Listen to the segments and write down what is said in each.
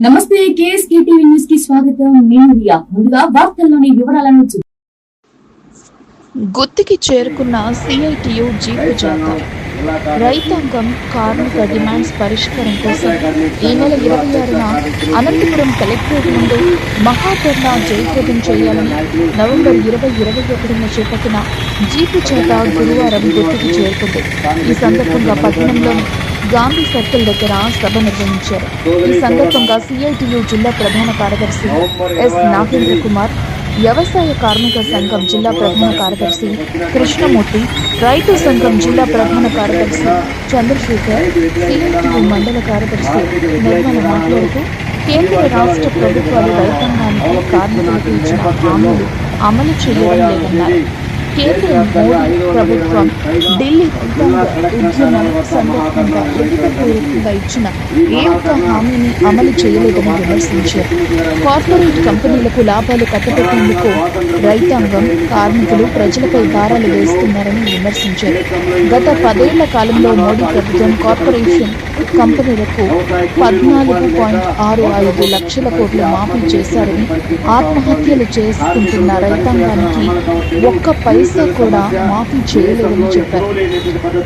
నమస్తే KSK TV న్యూస్కి స్వాగతం. నేను రియా. ముందుగా వార్తల్లోని వివరాలను గుత్తికి చేరుకున్న సిఐటియు జీపు జాతర రైతాంగం కార్మిక డిమాండ్స్ పరిష్కారం కోసం ఈ నెల ఇరవై ఆరున అనంతపురం కలెక్టరేట్ ముందు మహాధర్నా జయప్రదం చేయాలని నవంబర్ ఇరవై ఇరవై ఒకటిన చేపట్టిన జీపు చేత గురువారం గుర్తుకు చేరుకుంది. ఈ సందర్భంగా పట్టణంలోని గాంధీ సర్కిల్ దగ్గర సభ నిర్వహించారు. ఈ సందర్భంగా సిఐటియు జిల్లా ప్రధాన కార్యదర్శి ఎస్ నాగేంద్ర కుమార్ వ్యవసాయ కార్మిక సంఘం జిల్లా ప్రధాన కార్యదర్శి కృష్ణమూర్తి రైతు సంఘం జిల్లా ప్రధాన కార్యదర్శి చంద్రశేఖర్ సిఐటియు మండల కార్యదర్శి నిర్మల మాట్లాడుతూ కేంద్ర రాష్ట్ర ప్రభుత్వాలు రైతాంగానికి కార్మికులకు ఇచ్చిన హామీలు అమలు చేయడం లేదన్నారు. కేంద్ర మోడీ ప్రభుత్వం ఢిల్లీ ఉద్యమం సందర్భంగా ఇచ్చిన ఏ ఒక్క హామీని అమలు చేయలేదని విమర్శించారు. కార్పొరేట్ కంపెనీలకు లాభాలు కట్టబెట్టేందుకు రైతాంగం కార్మికులు ప్రజలపై భారాలు వేస్తున్నారని విమర్శించారు. గత పదేళ్ళ కాలంలో మోడీ ప్రభుత్వం కార్పొరేషన్ కంపెనీలకు పద్నాలుగు పాయింట్ ఆరు ఐదు లక్షల కోట్ల మాఫీ చేశారని ఆత్మహత్యలు చేసుకుంటున్న రైతాంగానికి ఒక్క పైసా కూడా మాఫీ చేయలేదని చెప్పారు.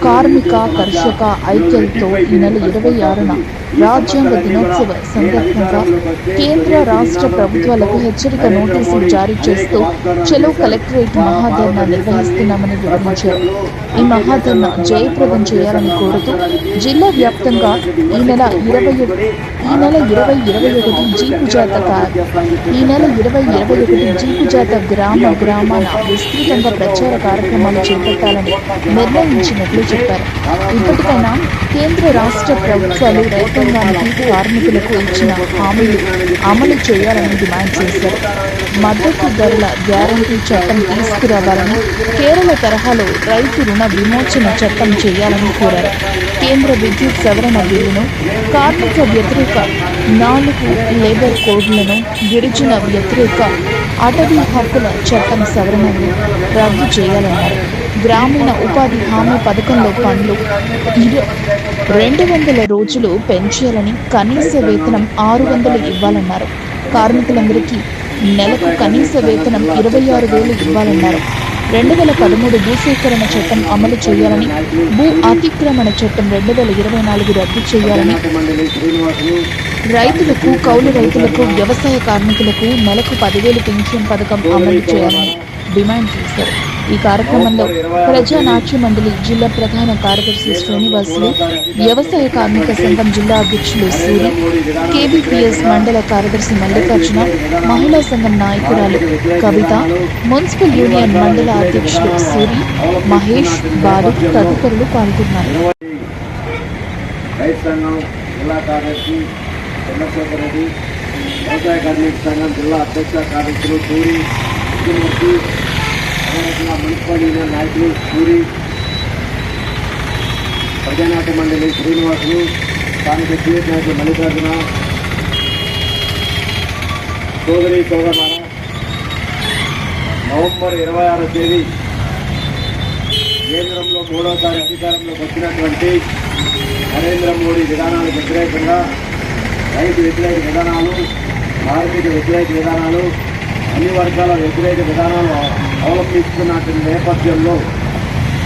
కార్మిక కర్షక ఐక్యంతో ఈ నెల ఇరవై ఆరున రాజ్యాంగ దినోత్సవ సందర్భంగా కేంద్ర రాష్ట్ర ప్రభుత్వాలకు హెచ్చరిక నోటీసులు జారీ చేస్తూ చెలో కలెక్టరేట్ మహాధర్నా నిర్వహిస్తున్నామని వివరించారు. ఈ మహాధర్నా జయప్రదం చేయాలని కోరుతూ జిల్లా వ్యాప్తంగా ఈ నెల ఇరవై ఈ నెల ఇరవై ఇరవై ఒకటి జీపు జాత ఈ నెల ఇరవై ఇరవై ఒకటి జీపు జాత గ్రామ గ్రామాల విస్తృతంగా ప్రచార కార్యక్రమాలు చేపట్టాలని నిర్ణయించినట్లు చెప్పారు. ఇప్పటికైనా కేంద్ర రాష్ట్ర ప్రభుత్వాలు రైతాంగానికి కార్మికులకు ఇచ్చిన హామీలు అమలు చేయాలని డిమాండ్ చేశారు. మద్దతు ధరల గ్యారంటీ చట్టం తీసుకురావాలని కేరళ తరహాలో రైతు రుణ విమోచన చట్టం చేయాలని కోరారు. కేంద్ర విద్యుత్ సవరణ బిల్లును కార్మిక వ్యతిరేక నాలుగు లేబర్ కోడ్లను గిరిజన వ్యతిరేక అటవీ హక్కుల చట్టం సవరణను రద్దు చేయాలన్నారు. గ్రామీణ ఉపాధి హామీ పథకంలో పనులు ఇరు రెండు వందల రోజులు పెంచాలని కనీస వేతనం ఆరు వందలు ఇవ్వాలన్నారు. కార్మికులందరికీ నెలకు కనీస వేతనం ఇరవై ఆరు వేలు ఇవ్వాలన్నారు. రెండు వేల పదమూడు భూసేకరణ చట్టం అమలు చేయాలని భూ అతిక్రమణ చట్టం రెండు వేల ఇరవై నాలుగు రద్దు చేయాలని రైతులకు కౌలు రైతులకు వ్యవసాయ కార్మికులకు నెలకు పదివేలు పెన్షన్ పథకం అమలు చేయాలని డిమాండ్ చేశారు. ఈ కార్యక్రమంలో ప్రజా నాట్య మండలి జిల్లా ప్రధాన కార్యదర్శి శ్రీనివాసులు వ్యవసాయ కార్మిక సంఘం జిల్లా అధ్యక్షులు సూరి కేబీపీఎస్ మండల కార్యదర్శి మల్లికార్జున మహిళా సంఘం నాయకురాలు కవిత మున్సిపల్ యూనియన్ మండల అధ్యక్షులు సూరి మహేష్ బాలు తదితరులు పాల్గొన్నారు. రైతు చంద్రశేఖర్ రెడ్డి వ్యవసాయ కార్మిక సంఘం జిల్లా అధ్యక్ష కార్యకర్తలు పూరి కృష్ణమూర్తి అదేవిధంగా మున్సిపల్ యూనియన్ నాయకులు పూరి ప్రజానాట్య మండలి శ్రీనివాసులు స్థానిక సీఎస్ నాయకులు మల్లికార్జున సోదరి సోదరులారా నవంబర్ ఇరవై ఆరో తేదీ కేంద్రంలో మూడోసారి అధికారంలోకి వచ్చినటువంటి నరేంద్ర మోడీ విధానాలకు వ్యతిరేకంగా రైతు వ్యతిరేక విధానాలు కార్మిక వ్యతిరేక విధానాలు అన్ని వర్గాల వ్యతిరేక విధానాలు అవలంబిస్తున్నటువంటి నేపథ్యంలో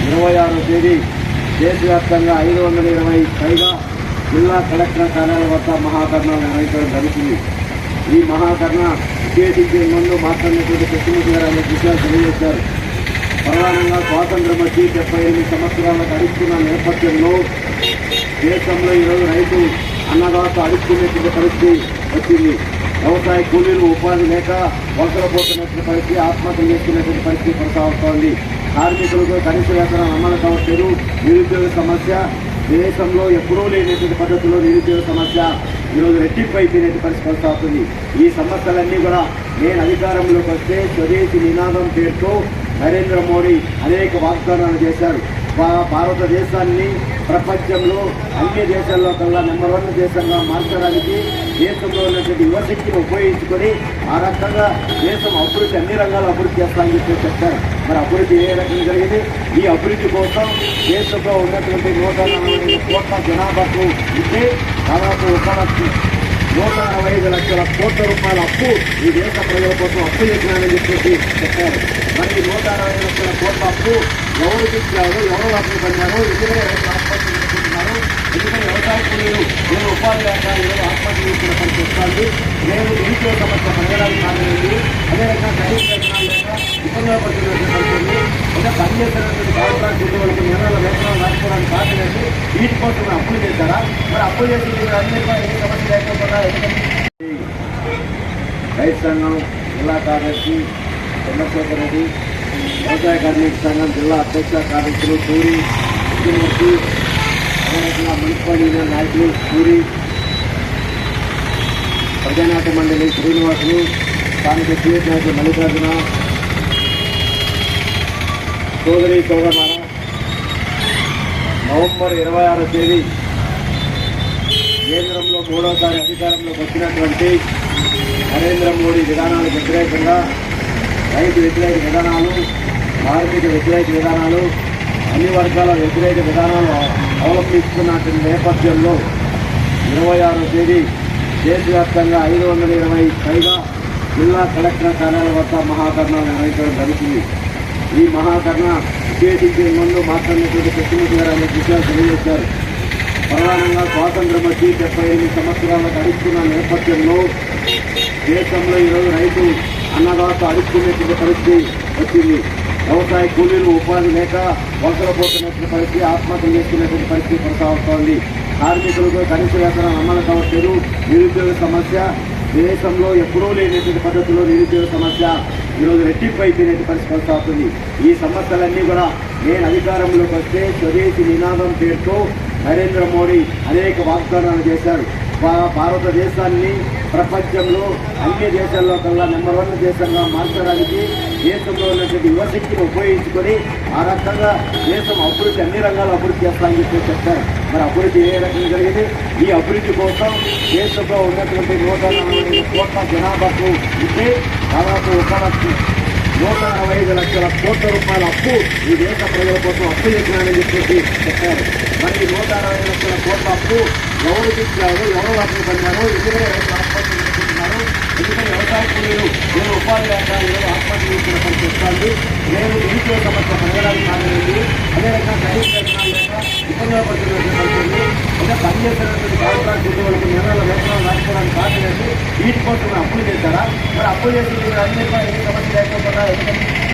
ఇరవై ఆరో తేదీ దేశవ్యాప్తంగా ఐదు వందల ఇరవై పైగా జిల్లా కలెక్టర్ కార్యాలయం వద్ద మహాకర్ణాలు నిర్వహించడం జరుగుతుంది. ఈ మహాకర్ణ ఉద్దేశించే ముందు మాట్లాడినటువంటి ప్రతినిధి గారు అనే విషయాలు తెలియజేశారు. ప్రధానంగా స్వాతంత్రం వచ్చి డెబ్బై ఎనిమిది సంవత్సరాలకు అడుగుతున్న నేపథ్యంలో దేశంలో ఈరోజు రైతు అన్నదాత అడుక్కునేటువంటి పరిస్థితి వచ్చింది. వ్యవసాయ కూలీలు ఉపాధి లేక వలసలు పరిస్థితి ఆత్మహత్య చేసుకునేటువంటి పరిస్థితి కొనసాగుతోంది కార్మికులకు కనీస వేతనం అమలు కావట్లేదు. నిరుద్యోగ సమస్య దేశంలో ఎప్పుడూ లేనటువంటి పద్ధతిలో నిరుద్యోగ సమస్య ఈరోజు రెట్టింపు అయిపోయినటువంటి పరిస్థితి కొనసాగుతుంది ఈ సమస్యలన్నీ కూడా నేను అధికారంలోకి వస్తే స్వదేశీ నినాదం పేరుతో నరేంద్ర మోడీ అనేక వాగ్దానాలు చేశారు. భారతదేశాన్ని ప్రపంచంలో అన్ని దేశాల్లో కల్లా నెంబర్ వన్ దేశంగా మార్చడానికి దేశంలో ఉన్నటువంటి యువశక్తిని ఉపయోగించుకొని ఆ రకంగా దేశం అభివృద్ధి అన్ని రంగాలు అభివృద్ధి చేస్తామని చెప్పి చెప్పారు. మరి అభివృద్ధి ఏ రకంగా జరిగింది? ఈ అభివృద్ధి కోసం దేశంలో ఉన్నటువంటి నూట నలభై కోట్ల జనాభాకు ఇచ్చే దాదాపు ఒక లక్ష నూట అరవై ఐదు లక్షల కోట్ల రూపాయల అప్పు ఈ దేశ ప్రజల కోసం అప్పు చేసినానని చెప్పేసి చెప్పారు. మరి నూట అరవై ఐదు లక్షల కోట్ల అప్పు ఎవరికి ఇచ్చారు ఎవరు వాటిని పొందారు ఎందుకంటే రైతులు ఆత్మహత్య చేసుకుంటున్నారు ఎందుకంటే వ్యవసాయ కూలీలు నేను ఉపాధి లేక ఈరోజు ఆత్మహత్య చేసుకున్న పని చేస్తాను నేను నిరుద్యోగ సమస్య పెరగడానికి కారణమైంది. అదే రకంగా ఖరీదు వేతనాలు లేక ఇబ్బందులు పడుతున్నటువంటి పరిస్థితి అంటే పని చేస్తున్నటువంటి కాంట్రాక్ట్ ఉద్యోగులకు వేతనాలు రాసుకోవడానికి కారణమైంది. వీటి కోసం అప్పులు చేశారా మరి అప్పులు చేసి మీరు అన్ని ఎన్ని సమస్య లేకపోతే ఎందుకంటే రైతు సంఘం జిల్లా కార్యదర్శి చంద్రశేఖర్ రెడ్డి వ్యవసాయ కార్మిక సంఘం జిల్లా అధ్యక్ష కార్యదర్శులు సూరి ముఖ్యమంత్రి అదేవిధంగా మున్సిపల్ యూనియన్ నాయకులు సూరి ప్రజానాట్య మండలి శ్రీనివాసులు స్థానిక సీఎస్ నాయకులు మల్లికార్జున సోదరి సోదరులారా నవంబర్ ఇరవై ఆరో తేదీ కేంద్రంలో మూడోసారి అధికారంలోకి వచ్చినటువంటి నరేంద్ర మోడీ విధానాలకు వ్యతిరేకంగా రైతు వ్యతిరేక విధానాలు కార్మిక వ్యతిరేక విధానాలు అన్ని వర్గాల వ్యతిరేక విధానాలు అవలంబిస్తున్నటువంటి నేపథ్యంలో ఇరవై ఆరో తేదీ దేశవ్యాప్తంగా ఐదు వందల ఇరవై పైగా జిల్లా కలెక్టర్ కార్యాలయం వద్ద మహాధర్నా నిర్వహించడం జరుగుతుంది. ఈ మహాధర్నా ఉద్దేశించే ముందు మాట్లాడినటువంటి కృష్ణమూర్తి గారు అనే విషయాలు తెలియజేశారు ప్రధానంగా స్వాతంత్రం వచ్చి డెబ్బై ఎనిమిది సంవత్సరాలకు అడుగుతున్న నేపథ్యంలో దేశంలో ఈరోజు రైతు అన్నదాత అడుక్కునేటువంటి పరిస్థితి వచ్చింది. వ్యవసాయ కూలీలు ఉపాధి లేక వలసలపోతున్నటువంటి పరిస్థితి ఆత్మహత్య చేసుకునేటువంటి పరిస్థితి కొనసాగుతోంది కార్మికులకు కనీస వేతనం అమలు కావట్లేదు. నిరుద్యోగ సమస్య దేశంలో ఎప్పుడూ లేనటువంటి పద్ధతిలో నిరుద్యోగ సమస్య ఈరోజు రెట్టింపు అయిపోయినటువంటి పరిస్థితి కొనసాగుతుంది. ఈ సమస్యలన్నీ కూడా నేను అధికారంలోకి వస్తే స్వదేశీ నినాదం పేరుతో నరేంద్ర మోడీ అనేక వాగ్దానాలు చేశారు. భా- భారతదేశాన్ని ప్రపంచంలో అన్ని దేశాల్లో కల్లా నెంబర్ వన్ దేశంగా మార్చడానికి దేశంలో ఉన్నటువంటి యువశక్తిని ఉపయోగించుకొని ఆ రకంగా దేశం అభివృద్ధి అన్ని రంగాలు అభివృద్ధి చేస్తామని చెప్పి చెప్తారు మరి అభివృద్ధి ఏ రకంగా జరిగింది? ఈ అభివృద్ధి కోసం దేశంలో ఉన్నటువంటి నూట నలభై కోట్ల జనాభాకు ఇస్తే దాదాపు ఒక లక్ష నూట అరవై ఐదు లక్షల కోట్ల రూపాయల అప్పు ఈ దేశ ప్రజల కోసం అప్పు చేసినానని చెప్పేసి చెప్పారు. మరి నూట అరవై లక్షల కోట్ల అప్పు ఎవరు ఇచ్చారు ఎవరు వాటిని పొందారు ఎందుకంటే రైతులు ఆత్మహత్య చేస్తున్నారు ఎందుకంటే వ్యవసాయ కూలీలు నేను ఉపాధి లేక ఈరోజు ఆత్మహత్య చేసిన పని చేస్తాను నేను ఇంట్లో సమస్య పెరగడానికి కారణమైంది అదే రకంగా ఖరీదు వేతనాలు లేక ఇబ్బందులు పడుతున్నటువంటి పరిస్థితి అంటే పని కాంట్రాక్ట్ ఉద్యోగులకు నెలల వేతనాలు రాసుకోవడానికి కారణమైంది వీటి కోసం అప్పులు చేశారా? తక్కువ చేసి అన్ని సమస్య లేకపోతే